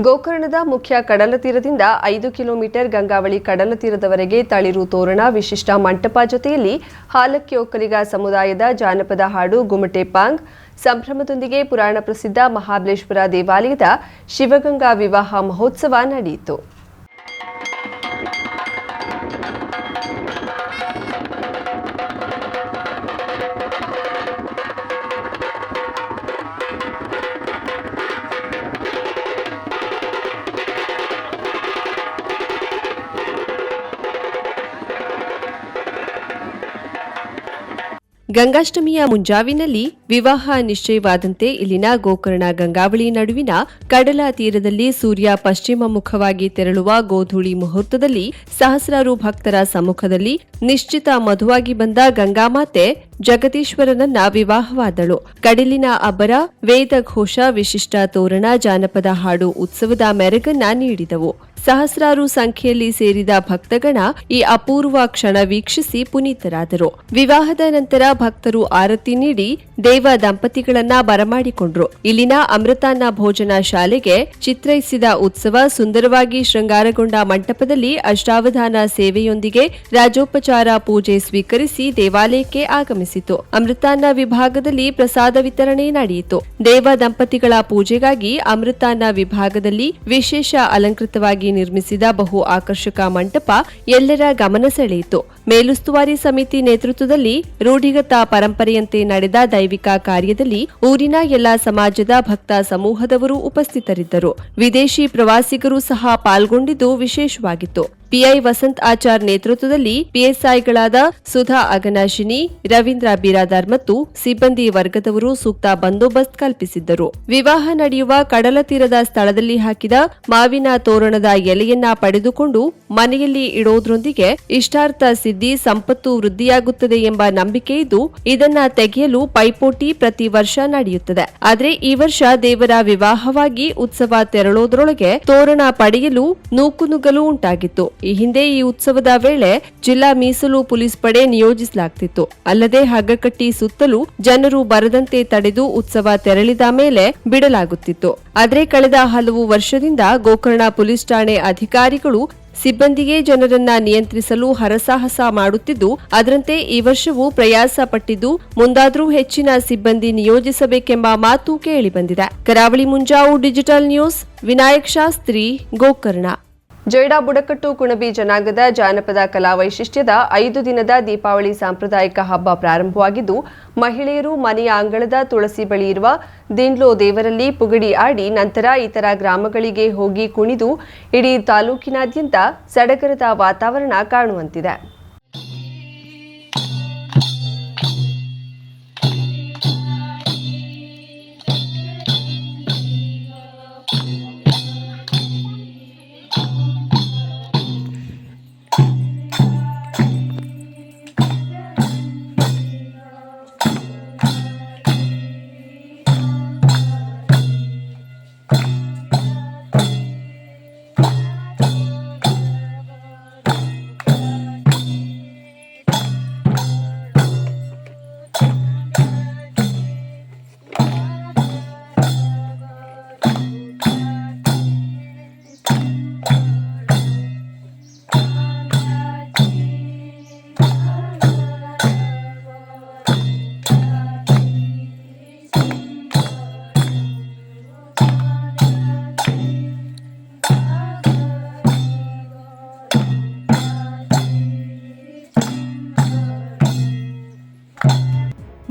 ಗೋಕರ್ಣದ ಮುಖ್ಯ ಕಡಲ ತೀರದಿಂದ ಐದು ಕಿಲೋಮೀಟರ್ ಗಂಗಾವಳಿ ಕಡಲ ತೀರದವರೆಗೆ ತಳಿರು ತೋರಣ. ವಿಶಿಷ್ಟ ಮಂಟಪ ಜೊತೆಯಲ್ಲಿ ಹಾಲಕ್ಕಿ ಸಮುದಾಯದ ಜಾನಪದ ಹಾಡು ಗುಮಟೆ ಪಾಂಗ್. ಸಂಭ್ರಮದೊಂದಿಗೆ ಪುರಾಣ ಪ್ರಸಿದ್ಧ ಮಹಾಬಲೇಶ್ವರ ದೇವಾಲಯದ ಶಿವಗಂಗಾ ವಿವಾಹ ಮಹೋತ್ಸವ ನಡೆಯಿತು. ಗಂಗಾಷ್ಟಮಿಯ ಮುಂಜಾವಿನಲ್ಲಿ ವಿವಾಹ ನಿಶ್ಚಯವಾದಂತೆ ಇಲ್ಲಿನ ಗೋಕರ್ಣ ಗಂಗಾವಳಿ ನಡುವಿನ ಕಡಲ ತೀರದಲ್ಲಿ ಸೂರ್ಯ ಪಶ್ಚಿಮ ಮುಖವಾಗಿ ತೆರಳುವ ಗೋಧೂಳಿ ಮುಹೂರ್ತದಲ್ಲಿ ಸಹಸ್ರಾರು ಭಕ್ತರ ಸಮ್ಮುಖದಲ್ಲಿ ನಿಶ್ಚಿತ ಮಧುವಾಗಿ ಬಂದ ಗಂಗಾಮಾತೆ ಜಗದೀಶ್ವರನನ್ನ ವಿವಾಹವಾದಳು. ಕಡಲಿನ ಅಬ್ಬರ ವೇದ ಘೋಷ ವಿಶಿಷ್ಟ ತೋರಣ, ಜಾನಪದ ಹಾಡು, ಉತ್ಸವದ ಮೆರಗನ್ನ ನೀಡಿದವು. ಸಹಸ್ರಾರು ಸಂಖ್ಯೆಯಲ್ಲಿ ಸೇರಿದ ಭಕ್ತಗಣ ಈ ಅಪೂರ್ವ ಕ್ಷಣ ವೀಕ್ಷಿಸಿ ಪುನೀತರಾದರು. ವಿವಾಹದ ನಂತರ ಭಕ್ತರು ಆರತಿ ನೀಡಿ ದೇವ ದಂಪತಿಗಳನ್ನ ಬರಮಾಡಿಕೊಂಡ್ರು. ಇಲ್ಲಿನ ಅಮೃತಾನ್ನ ಭೋಜನ ಶಾಲೆಗೆ ಚಿತ್ರೈಸಿದ ಉತ್ಸವ ಸುಂದರವಾಗಿ ಶೃಂಗಾರಗೊಂಡ ಮಂಟಪದಲ್ಲಿ ಅಷ್ಟಾವಧಾನ ಸೇವೆಯೊಂದಿಗೆ ರಾಜೋಪಚಾರ ಪೂಜೆ ಸ್ವೀಕರಿಸಿ ದೇವಾಲಯಕ್ಕೆ ಆಗಮಿಸಿತು. ಅಮೃತಾನ್ನ ವಿಭಾಗದಲ್ಲಿ ಪ್ರಸಾದ ವಿತರಣೆ ನಡೆಯಿತು. ದೇವ ದಂಪತಿಗಳ ಪೂಜೆಗಾಗಿ ಅಮೃತಾನ್ನ ವಿಭಾಗದಲ್ಲಿ ವಿಶೇಷ ಅಲಂಕೃತವಾಗಿ ನಿರ್ಮಿಸಿದ ಬಹು ಆಕರ್ಷಕ ಮಂಟಪ ಎಲ್ಲರ ಗಮನ ಸೆಳೆಯಿತು. ಮೇಲುಸ್ತುವಾರಿ ಸಮಿತಿ ನೇತೃತ್ವದಲ್ಲಿ ರೂಢಿಗತ ಪರಂಪರೆಯಂತೆ ನಡೆದ ದೈವಿಕ ಕಾರ್ಯದಲ್ಲಿ ಊರಿನ ಎಲ್ಲಾ ಸಮಾಜದ ಭಕ್ತ ಸಮೂಹದವರು ಉಪಸ್ಥಿತರಿದ್ದರು. ವಿದೇಶಿ ಪ್ರವಾಸಿಗರು ಸಹ ಪಾಲ್ಗೊಂಡಿದ್ದು ವಿಶೇಷವಾಗಿತ್ತು. ಪಿಐ ವಸಂತ್ ಆಚಾರ್ ನೇತೃತ್ವದಲ್ಲಿ ಪಿಎಸ್ಐಗಳಾದ ಸುಧಾ ಅಗನಾಶಿನಿ ರವೀಂದ್ರ ಬಿರಾದಾರ್ ಮತ್ತು ಸಿಬ್ಬಂದಿ ವರ್ಗದವರು ಸೂಕ್ತ ಬಂದೋಬಸ್ತ್ ಕಲ್ಪಿಸಿದ್ದರು. ವಿವಾಹ ನಡೆಯುವ ಕಡಲ ತೀರದ ಸ್ಥಳದಲ್ಲಿ ಹಾಕಿದ ಮಾವಿನ ತೋರಣದ ಎಲೆಯನ್ನ ಪಡೆದುಕೊಂಡು ಮನೆಯಲ್ಲಿ ಇಡೋದ್ರೊಂದಿಗೆ ಇಷ್ಟಾರ್ಥ ಸಿದ್ಧಿ ಸಂಪತ್ತು ವೃದ್ಧಿಯಾಗುತ್ತದೆ ಎಂಬ ನಂಬಿಕೆ ಇದ್ದು, ಇದನ್ನ ತೆಗೆಯಲು ಪೈಪೋಟಿ ಪ್ರತಿ ವರ್ಷ ನಡೆಯುತ್ತದೆ. ಆದರೆ ಈ ವರ್ಷ ದೇವರ ವಿವಾಹವಾಗಿ ಉತ್ಸವ ತೆರಳೋದ್ರೊಳಗೆ ತೋರಣ ಪಡೆಯಲು ನೂಕುನುಗ್ಗಲು ಉಂಟಾಗಿತ್ತು. ಈ ಹಿಂದೆ ಈ ಉತ್ಸವದ ವೇಳೆ ಜಿಲ್ಲಾ ಮೀಸಲು ಪೊಲೀಸ್ ಪಡೆ ನಿಯೋಜಿಸಲಾಗ್ತಿತ್ತು. ಅಲ್ಲದೆ ಹಗ್ಗಕಟ್ಟಿ ಸುತ್ತಲೂ ಜನರು ಬರದಂತೆ ತಡೆದು ಉತ್ಸವ ತೆರಳಿದ ಮೇಲೆ ಬಿಡಲಾಗುತ್ತಿತ್ತು. ಆದರೆ ಕಳೆದ ಹಲವು ವರ್ಷದಿಂದ ಗೋಕರ್ಣ ಪೊಲೀಸ್ ಠಾಣೆ ಅಧಿಕಾರಿಗಳು ಸಿಬ್ಬಂದಿಗೆ ಜನರನ್ನ ನಿಯಂತ್ರಿಸಲು ಹರಸಾಹಸ ಮಾಡುತ್ತಿದ್ದು, ಅದರಂತೆ ಈ ವರ್ಷವೂ ಪ್ರಯಾಸ ಪಟ್ಟಿದ್ದು, ಮುಂದಾದರೂ ಹೆಚ್ಚಿನ ಸಿಬ್ಬಂದಿ ನಿಯೋಜಿಸಬೇಕೆಂಬ ಮಾತು ಕೇಳಿಬಂದಿದೆ. Karavali Munjavu digital news, Vinayak Shastri, Gokarna. ಜೈಡಾ ಬುಡಕಟ್ಟು ಕುಣಬಿ ಜನಾಂಗದ ಜಾನಪದ ಕಲಾ ವೈಶಿಷ್ಟ್ಯದ ಐದು ದಿನದ ದೀಪಾವಳಿ ಸಾಂಪ್ರದಾಯಿಕ ಹಬ್ಬ ಪ್ರಾರಂಭವಾಗಿದ್ದು, ಮಹಿಳೆಯರು ಮನೆಯ ಅಂಗಳದ ತುಳಸಿ ಬಳಿ ಇರುವ ದಿಂಡ್ಲೋ ದೇವರಲ್ಲಿ ಪುಗಡಿ ಆಡಿ ನಂತರ ಇತರ ಗ್ರಾಮಗಳಿಗೆ ಹೋಗಿ ಕುಣಿದು, ಇಡೀ ತಾಲೂಕಿನಾದ್ಯಂತ ಸಡಗರದ ವಾತಾವರಣ ಕಾಣುವಂತಿದೆ.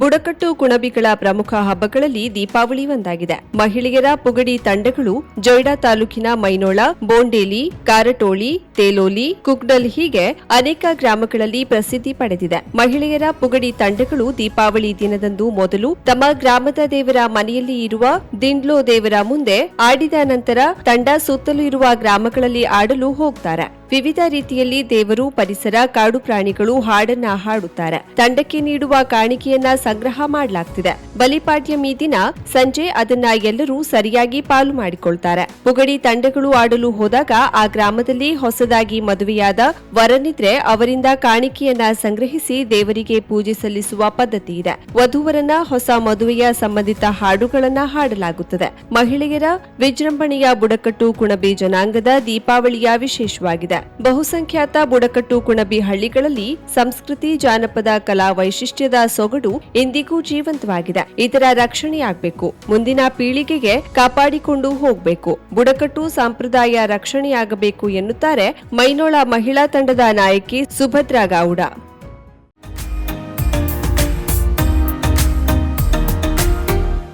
ಬುಡಕಟ್ಟು ಕುಣಬಿಗಳ ಪ್ರಮುಖ ಹಬ್ಬಗಳಲ್ಲಿ ದೀಪಾವಳಿ ಒಂದಾಗಿದೆ. ಮಹಿಳೆಯರ ಪುಗಡಿ ತಂಡಗಳು ಜೊಯ್ಡಾ ತಾಲೂಕಿನ ಮೈನೋಳ, ಬೋಂಡೇಲಿ, ಕಾರಟೋಳಿ, ತೇಲೋಲಿ ಕುಕ್ಡಲ್ ಹೀಗೆ ಅನೇಕ ಗ್ರಾಮಗಳಲ್ಲಿ ಪ್ರಸಿದ್ಧಿ ಪಡೆದಿದೆ. ಮಹಿಳೆಯರ ಪುಗಡಿ ತಂಡಗಳು ದೀಪಾವಳಿ ದಿನದಂದು ಮೊದಲು ತಮ್ಮ ಗ್ರಾಮದ ದೇವರ ಮನೆಯಲ್ಲಿ ಇರುವ ದಿಂಡ್ಲೋ ದೇವರ ಮುಂದೆ ಆಡಿದ ನಂತರ ತಂಡ ಸುತ್ತಲೂ ಇರುವ ಗ್ರಾಮಗಳಲ್ಲಿ ಆಡಲು ಹೋಗ್ತಾರೆ. ವಿವಿಧ ರೀತಿಯಲ್ಲಿ ದೇವರು, ಪರಿಸರ, ಕಾಡು ಪ್ರಾಣಿಗಳು ಹಾಡನ್ನ ಹಾಡುತ್ತಾರೆ. ತಂಡಕ್ಕೆ ನೀಡುವ ಕಾಣಿಕೆಯನ್ನ ಸಂಗ್ರಹ ಮಾಡಲಾಗ್ತಿದೆ. ಬಲಿಪಾಡ್ಯಮಿ ದಿನ ಸಂಜೆ ಅದನ್ನ ಎಲ್ಲರೂ ಸರಿಯಾಗಿ ಪಾಲು ಮಾಡಿಕೊಳ್ತಾರೆ. ಪುಗಡಿ ತಂಡಗಳು ಆಡಲು ಹೋದಾಗ ಆ ಗ್ರಾಮದಲ್ಲಿ ಹೊಸದಾಗಿ ಮದುವೆಯಾದ ವರನಿದ್ರೆ ಅವರಿಂದ ಕಾಣಿಕೆಯನ್ನ ಸಂಗ್ರಹಿಸಿ ದೇವರಿಗೆ ಪೂಜೆ ಸಲ್ಲಿಸುವ ಪದ್ಧತಿ ಇದೆ. ವಧುವರನ್ನ ಹೊಸ ಮದುವೆಯ ಸಂಬಂಧಿತ ಹಾಡುಗಳನ್ನ ಹಾಡಲಾಗುತ್ತದೆ. ಮಹಿಳೆಯರ ವಿಜೃಂಭಣೆಯ ಬುಡಕಟ್ಟು ಕುಣಬಿ ಜನಾಂಗದ ದೀಪಾವಳಿಯ ವಿಶೇಷವಾಗಿದೆ. ಬಹುಸಂಖ್ಯಾತ ಬುಡಕಟ್ಟು ಕುಣಬಿ ಹಳ್ಳಿಗಳಲ್ಲಿ ಸಂಸ್ಕೃತಿ ಜಾನಪದ ಕಲಾ ವೈಶಿಷ್ಟ್ಯದ ಸೊಗಡು ಇಂದಿಗೂ ಜೀವಂತವಾಗಿದೆ. ಇದರ ರಕ್ಷಣೆಯಾಗಬೇಕು. ಮುಂದಿನ ಪೀಳಿಗೆಗೆ ಕಾಪಾಡಿಕೊಂಡು ಹೋಗಬೇಕು. ಬುಡಕಟ್ಟು ಸಂಪ್ರದಾಯ ರಕ್ಷಣೆಯಾಗಬೇಕು ಎನ್ನುತ್ತಾರೆ ಮೈನೋಳ ಮಹಿಳಾ ತಂಡದ ನಾಯಕಿ ಸುಭದ್ರಾ ಗೌಡ.